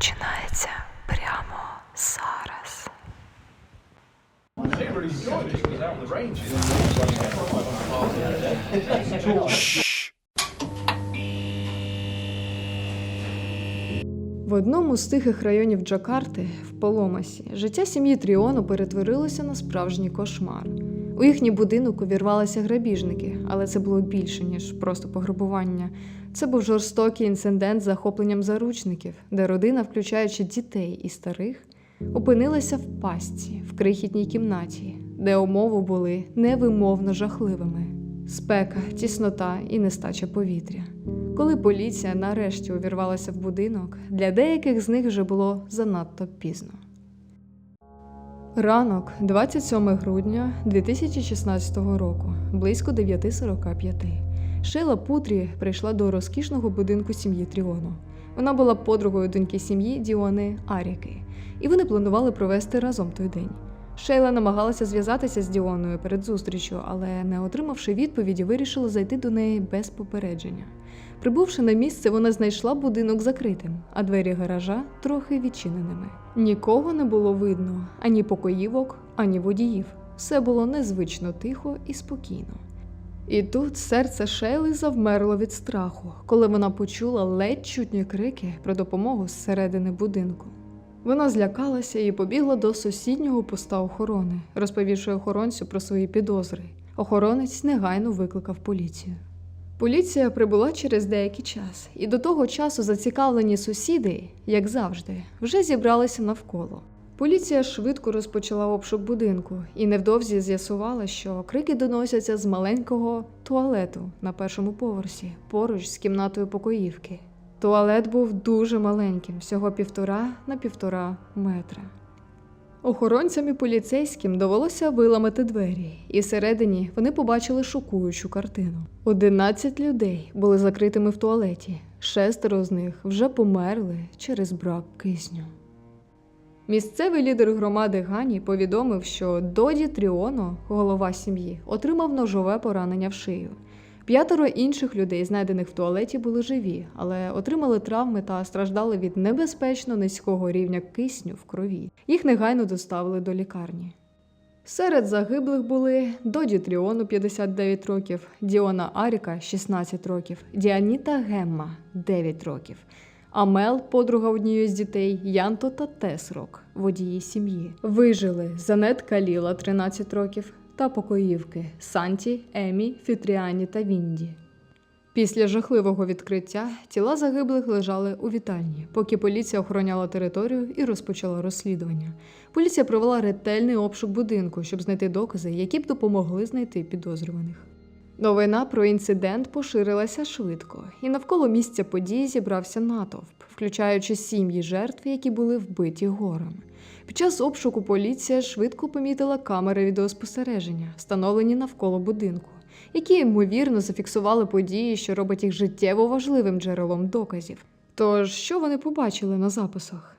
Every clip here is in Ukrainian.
починається прямо зараз. В одному з тихих районів Джакарти, в Поломасі, життя сім'ї Тріону перетворилося на справжній кошмар. У їхній будинок увірвалися грабіжники, але це було більше, ніж просто пограбування. Це був жорстокий інцидент з захопленням заручників, де родина, включаючи дітей і старих, опинилася в пастці в крихітній кімнаті, де умови були невимовно жахливими: спека, тіснота і нестача повітря. Коли поліція нарешті увірвалася в будинок, для деяких з них вже було занадто пізно. Ранок, 27 грудня 2016 року, близько 9.45. Шейла Путрі прийшла до розкішного будинку сім'ї Тріону. Вона була подругою доньки сім'ї Діони Аріки, і вони планували провести разом той день. Шейла намагалася зв'язатися з Діоною перед зустрічю, але, не отримавши відповіді, вирішила зайти до неї без попередження. Прибувши на місце, вона знайшла будинок закритим, а двері гаража трохи відчиненими. Нікого не було видно ані покоївок, ані водіїв. Все було незвично тихо і спокійно. І тут серце Шейли завмерло від страху, коли вона почула ледь чутні крики про допомогу зсередини будинку. Вона злякалася і побігла до сусіднього поста охорони, розповівши охоронцю про свої підозри. Охоронець негайно викликав поліцію. Поліція прибула через деякий час, і до того часу зацікавлені сусіди, як завжди, вже зібралися навколо. Поліція швидко розпочала обшук будинку і невдовзі з'ясувала, що крики доносяться з маленького туалету на першому поверсі, поруч з кімнатою покоївки. Туалет був дуже маленьким, всього півтора на півтора метра. Охоронцям і поліцейським довелося виламати двері, і всередині вони побачили шокуючу картину. Одинадцять людей були закритими в туалеті, шестеро з них вже померли через брак кисню. Місцевий лідер громади Гані повідомив, що Доді Тріоно, голова сім'ї, отримав ножове поранення в шию. П'ятеро інших людей, знайдених в туалеті, були живі, але отримали травми та страждали від небезпечно низького рівня кисню в крові. Їх негайно доставили до лікарні. Серед загиблих були Доді Тріону 59 років, Діона Аріка 16 років, Діаніта Гемма 9 років, Амел, подруга однієї з дітей, Янто та Тесрок, водії сім'ї. Вижили Занет Каліла 13 років та покоївки Санті, Емі, Фітріані та Вінді. Після жахливого відкриття тіла загиблих лежали у вітальні, поки поліція охороняла територію і розпочала розслідування. Поліція провела ретельний обшук будинку, щоб знайти докази, які б допомогли знайти підозрюваних. Новина про інцидент поширилася швидко, і навколо місця події зібрався натовп, включаючи сім'ї жертв, які були вбиті горем. Під час обшуку поліція швидко помітила камери відеоспостереження, встановлені навколо будинку, які ймовірно зафіксували події, що робить їх життєво важливим джерелом доказів. Тож, що вони побачили на записах?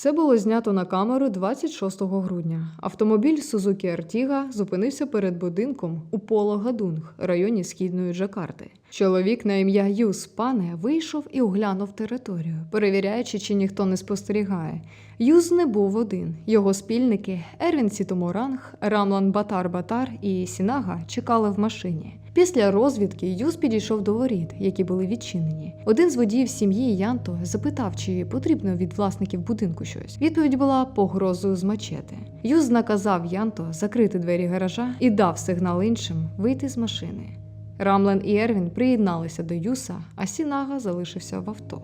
Це було знято на камеру 26 грудня. Автомобіль Сузукі Артіга зупинився перед будинком у Поло Гадунг, районі східної Джакарти. Чоловік на ім'я Юс Пане вийшов і оглянув територію, перевіряючи, чи ніхто не спостерігає. Юз не був один. Його спільники Ервін Сітоморанг, Рамлан Батар Батар і Сінага чекали в машині. Після розвідки Юз підійшов до воріт, які були відчинені. Один з водіїв сім'ї Янто запитав, чи потрібно від власників будинку щось. Відповідь була погрозою з мачети. Юз наказав Янто закрити двері гаража і дав сигнал іншим вийти з машини. Рамлен і Ервін приєдналися до Юса, а Сінага залишився в авто.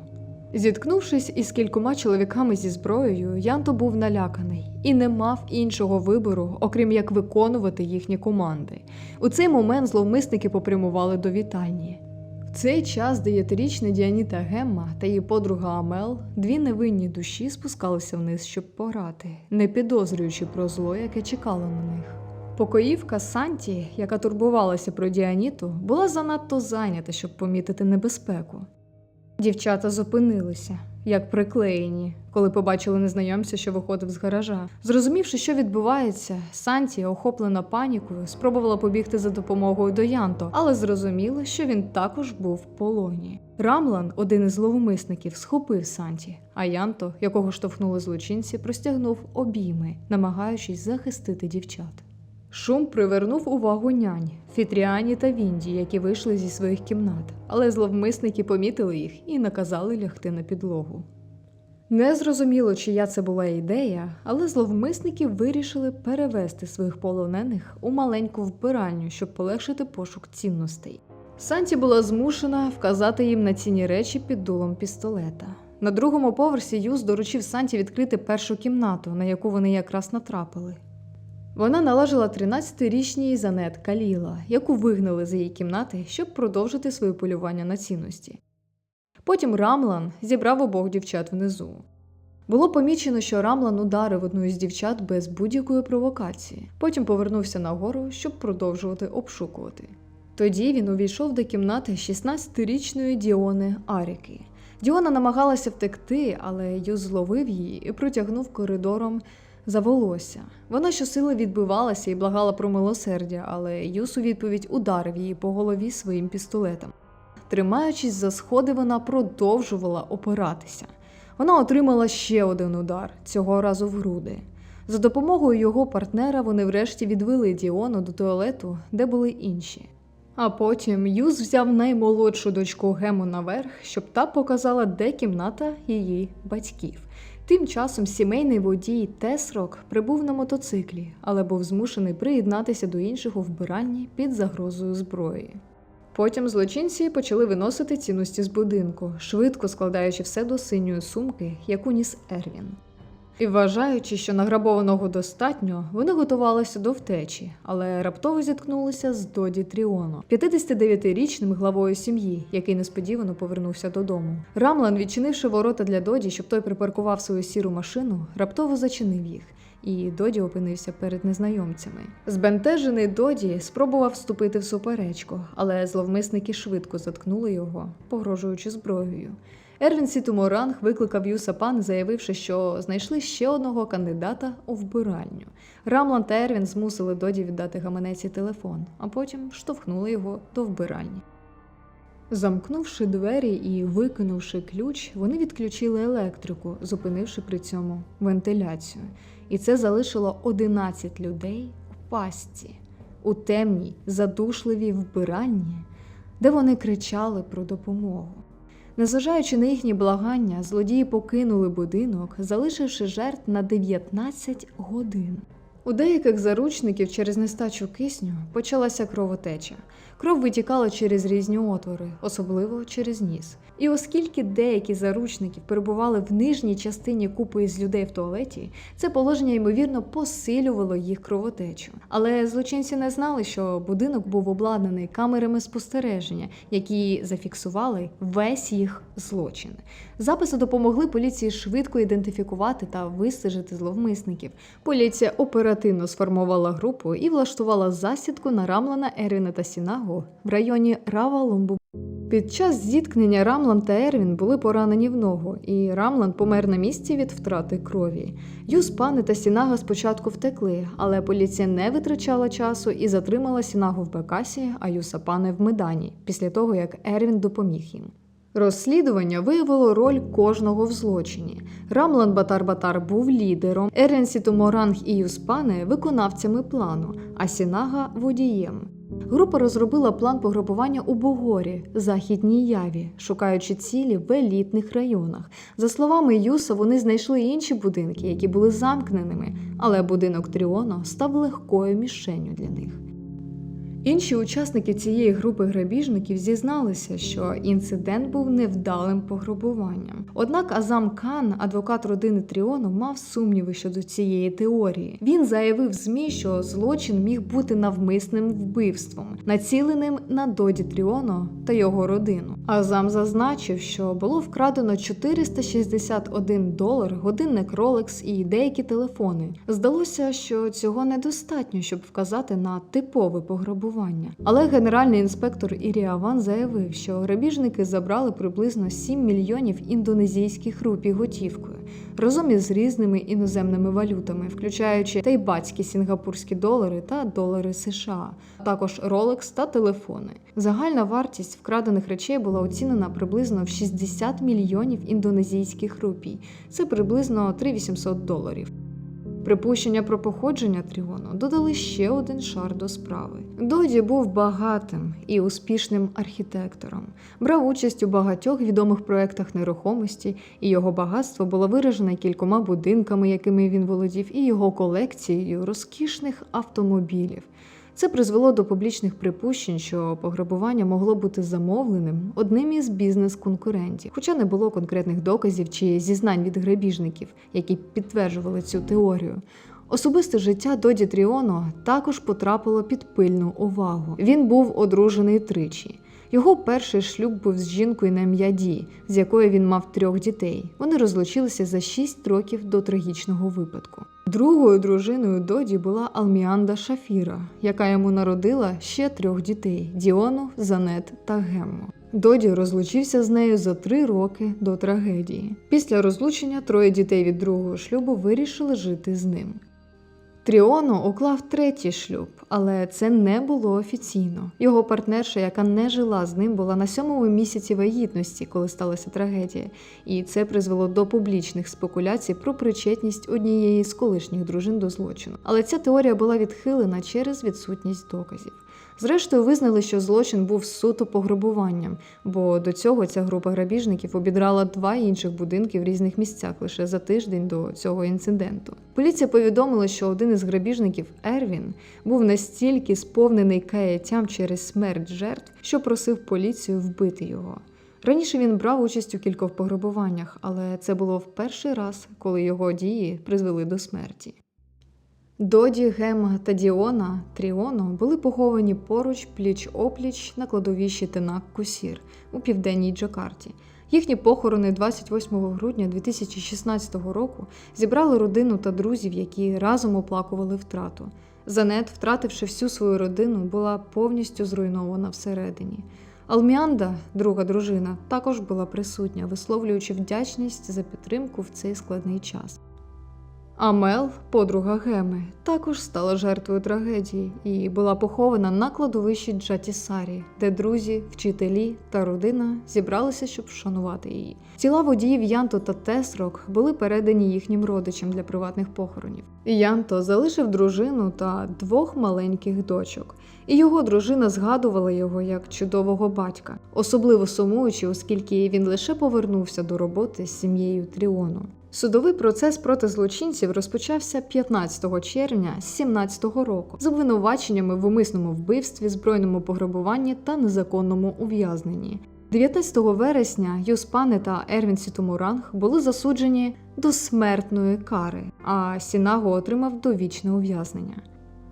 Зіткнувшись із кількома чоловіками зі зброєю, Янто був наляканий і не мав іншого вибору, окрім як виконувати їхні команди. У цей момент зловмисники попрямували до вітальні. В цей час дев'ятирічна Діаніта Гемма та її подруга Амел, дві невинні душі, спускалися вниз, щоб пограти, не підозрюючи про зло, яке чекало на них. Покоївка Санті, яка турбувалася про Діаніту, була занадто зайнята, щоб помітити небезпеку. Дівчата зупинилися, як приклеєні, коли побачили незнайомця, що виходив з гаража. Зрозумівши, що відбувається, Санті, охоплена панікою, спробувала побігти за допомогою до Янто, але зрозуміла, що він також був в полоні. Рамлан, один із зловмисників, схопив Санті, а Янто, якого штовхнули злочинці, простягнув обійми, намагаючись захистити дівчат. Шум привернув увагу нянь, Фітріані та Вінді, які вийшли зі своїх кімнат, але зловмисники помітили їх і наказали лягти на підлогу. Не зрозуміло, чия це була ідея, але зловмисники вирішили перевести своїх полонених у маленьку вбиральню, щоб полегшити пошук цінностей. Санті була змушена вказати їм на цінні речі під дулом пістолета. На другому поверсі Юз доручив Санті відкрити першу кімнату, на яку вони якраз натрапили. Вона належала 13-річній Занет Каліла, яку вигнали з її кімнати, щоб продовжити своє полювання на цінності. Потім Рамлан зібрав обох дівчат внизу. Було помічено, що Рамлан ударив одну із дівчат без будь-якої провокації. Потім повернувся нагору, щоб продовжувати обшукувати. Тоді він увійшов до кімнати 16-річної Діони Аріки. Діона намагалася втекти, але Юз зловив її і протягнув коридором за волосся. Вона щосили відбивалася і благала про милосердя, але Юс у відповідь ударив її по голові своїм пістолетом. Тримаючись за сходи, вона продовжувала опиратися. Вона отримала ще один удар, цього разу в груди. За допомогою його партнера вони врешті відвели Діону до туалету, де були інші. А потім Юз взяв наймолодшу дочку Гему наверх, щоб та показала, де кімната її батьків. Тим часом сімейний водій Тесрок прибув на мотоциклі, але був змушений приєднатися до іншого у вбиральні під загрозою зброї. Потім злочинці почали виносити цінності з будинку, швидко складаючи все до синьої сумки, яку ніс Ервін. І вважаючи, що награбованого достатньо, вони готувалися до втечі, але раптово зіткнулися з Доді Тріоно, 59-річним главою сім'ї, який несподівано повернувся додому. Рамлан, відчинивши ворота для Доді, щоб той припаркував свою сіру машину, раптово зачинив їх. І Доді опинився перед незнайомцями. Збентежений Доді спробував вступити в суперечку, але зловмисники швидко заткнули його, погрожуючи зброєю. Ервін Сітуморанг викликав Юсапан, заявивши, що знайшли ще одного кандидата у вбиральню. Рамлан та Ервін змусили Доді віддати гаманець і телефон, а потім штовхнули його до вбиральні. Замкнувши двері і викинувши ключ, вони відключили електрику, зупинивши при цьому вентиляцію. І це залишило 11 людей у пастці, у темній, задушливій вбиральні, де вони кричали про допомогу. Незважаючи на їхні благання, злодії покинули будинок, залишивши жертв на 19 годин. У деяких заручників через нестачу кисню почалася кровотеча. Кров витікала через різні отвори, особливо через ніс. І оскільки деякі заручників перебували в нижній частині купи із людей в туалеті, це положення ймовірно посилювало їх кровотечу. Але злочинці не знали, що будинок був обладнаний камерами спостереження, які зафіксували весь їх злочин. Записи допомогли поліції швидко ідентифікувати та вистежити зловмисників. Поліція оперативно сформувала групу і влаштувала засідку на Рамлана Ервіна та Сінагу в районі Рава Лумбу. Під час зіткнення Рамлан та Ервін були поранені в ногу, і Рамлан помер на місці від втрати крові. Юс, пани та Сінага спочатку втекли, але поліція не витрачала часу і затримала Сінагу в Бекасі, а Юсапане в Медані, після того як Ервін допоміг їм. Розслідування виявило роль кожного в злочині. Рамлан Батар-Батар був лідером, Ерен Сітуморанг і Юспане виконавцями плану, а Сінага водієм. Група розробила план пограбування у Богорі, західній яві, шукаючи цілі в елітних районах. За словами Юса, вони знайшли інші будинки, які були замкненими, але будинок Тріоно став легкою мішенню для них. Інші учасники цієї групи грабіжників зізналися, що інцидент був невдалим пограбуванням. Однак Азам Кан, адвокат родини Тріону, мав сумніви щодо цієї теорії. Він заявив ЗМІ, що злочин міг бути навмисним вбивством, націленим на Доді Тріоно та його родину. Азам зазначив, що було вкрадено 461 долар, годинник Rolex і деякі телефони. Здалося, що цього недостатньо, щоб вказати на типове пограбування. Пограбування. Але генеральний інспектор Іріаван заявив, що грабіжники забрали приблизно 7 мільйонів індонезійських рупій готівкою разом із різними іноземними валютами, включаючи тайбатські сінгапурські долари та долари США, також Rolex та телефони. Загальна вартість вкрадених речей була оцінена приблизно в 60 мільйонів індонезійських рупій. Це приблизно 3800 доларів. Припущення про походження Тріону додали ще один шар до справи. Доді був багатим і успішним архітектором, брав участь у багатьох відомих проєктах нерухомості, і його багатство було виражене кількома будинками, якими він володів, і його колекцією розкішних автомобілів. Це призвело до публічних припущень, що пограбування могло бути замовленим одним із бізнес-конкурентів, хоча не було конкретних доказів чи зізнань від грабіжників, які підтверджували цю теорію. Особисте життя Доді Тріоно також потрапило під пильну увагу. Він був одружений тричі. Його перший шлюб був з жінкою на ім'я Ді, з якою він мав трьох дітей. Вони розлучилися за шість років до трагічного випадку. Другою дружиною Доді була Алміанда Шафіра, яка йому народила ще трьох дітей Діону, Занет та Гемму. Доді розлучився з нею за три роки до трагедії. Після розлучення троє дітей від другого шлюбу вирішили жити з ним. Тріоно уклав третій шлюб, але це не було офіційно. Його партнерша, яка не жила з ним, була на сьомому місяці вагітності, коли сталася трагедія, і це призвело до публічних спекуляцій про причетність однієї з колишніх дружин до злочину. Але ця теорія була відхилена через відсутність доказів. Зрештою, визнали, що злочин був суто пограбуванням, бо до цього ця група грабіжників обідрала два інших будинки в різних місцях лише за тиждень до цього інциденту. Поліція повідомила, що один із грабіжників Ервін був настільки сповнений каяттям через смерть жертв, що просив поліцію вбити його. Раніше він брав участь у кількох пограбуваннях, але це було в перший раз, коли його дії призвели до смерті. Доді, Гема та Діона Тріоно були поховані поруч пліч-опліч на кладовищі Тенак Кусір у південній Джакарті. Їхні похорони 28 грудня 2016 року зібрали родину та друзів, які разом оплакували втрату. Занет, втративши всю свою родину, була повністю зруйнована всередині. Алміанда, друга дружина, також була присутня, висловлюючи вдячність за підтримку в цей складний час. Амел, подруга Геми, також стала жертвою трагедії і була похована на кладовищі Джатісарі, де друзі, вчителі та родина зібралися, щоб вшанувати її. Тіла водіїв Янто та Тесрок були передані їхнім родичам для приватних похоронів. Янто залишив дружину та двох маленьких дочок, і його дружина згадувала його як чудового батька, особливо сумуючи, оскільки він лише повернувся до роботи з сім'єю Тріону. Судовий процес проти злочинців розпочався 15 червня 2017 року з обвинуваченнями в умисному вбивстві, збройному пограбуванні та незаконному ув'язненні. 19 вересня Юспане та Ервін Сітомуранг були засуджені до смертної кари, а Сінаго отримав довічне ув'язнення.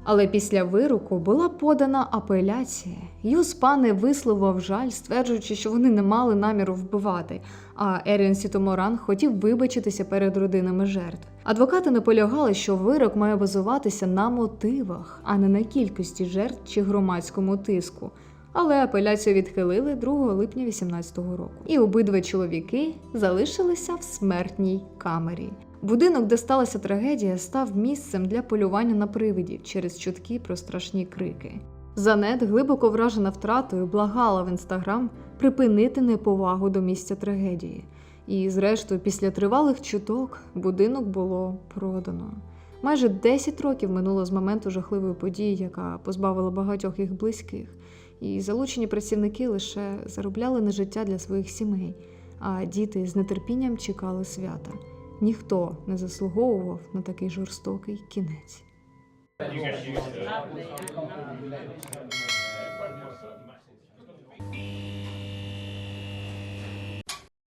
Але після вироку була подана апеляція. Юспане висловив жаль, стверджуючи, що вони не мали наміру вбивати. А Ерін Сітоморан хотів вибачитися перед родинами жертв. Адвокати наполягали, що вирок має базуватися на мотивах, а не на кількості жертв чи громадському тиску. Але апеляцію відхилили 2 липня 2018 року. І обидва чоловіки залишилися в смертній камері. Будинок, де сталася трагедія, став місцем для полювання на привидів через чутки про страшні крики. Занет, глибоко вражена втратою, благала в інстаграм припинити неповагу до місця трагедії. І, зрештою, після тривалих чуток будинок було продано. Майже 10 років минуло з моменту жахливої події, яка позбавила багатьох їх близьких, і залучені працівники лише заробляли на життя для своїх сімей, а діти з нетерпінням чекали свята. Ніхто не заслуговував на такий жорстокий кінець.